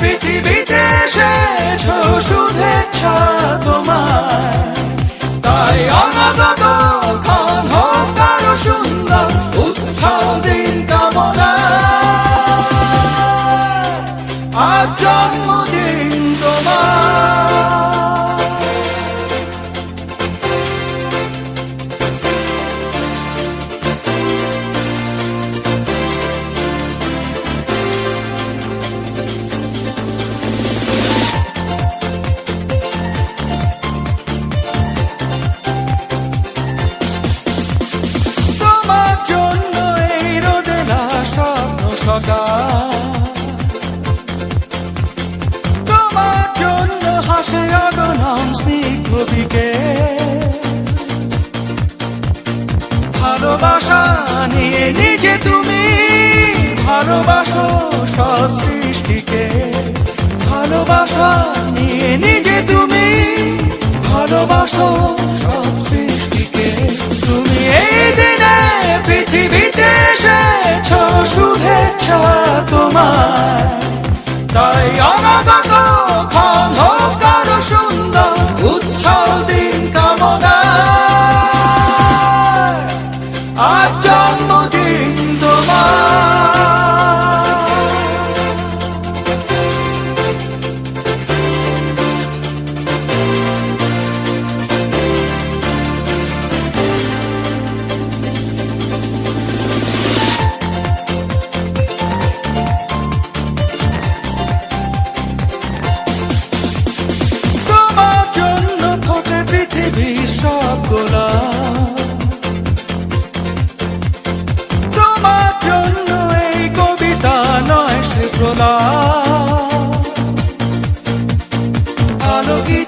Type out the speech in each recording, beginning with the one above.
পৃথিবীতে। জন্য অগনাম স্নিগ্ধ দিকে ভালোবাসা নিয়ে নিজে তুমি ভালোবাসো সব সৃষ্টিকে। ভালোবাসা নিয়ে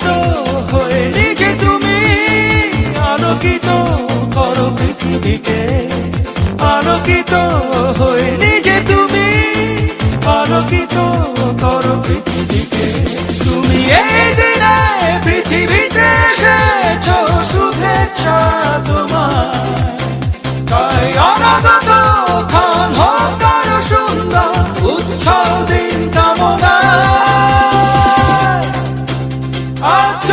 আলোকিত হয়ে নিজে তুমি আলোকিত করো পৃথিবীকে। আলোকিত হয়ে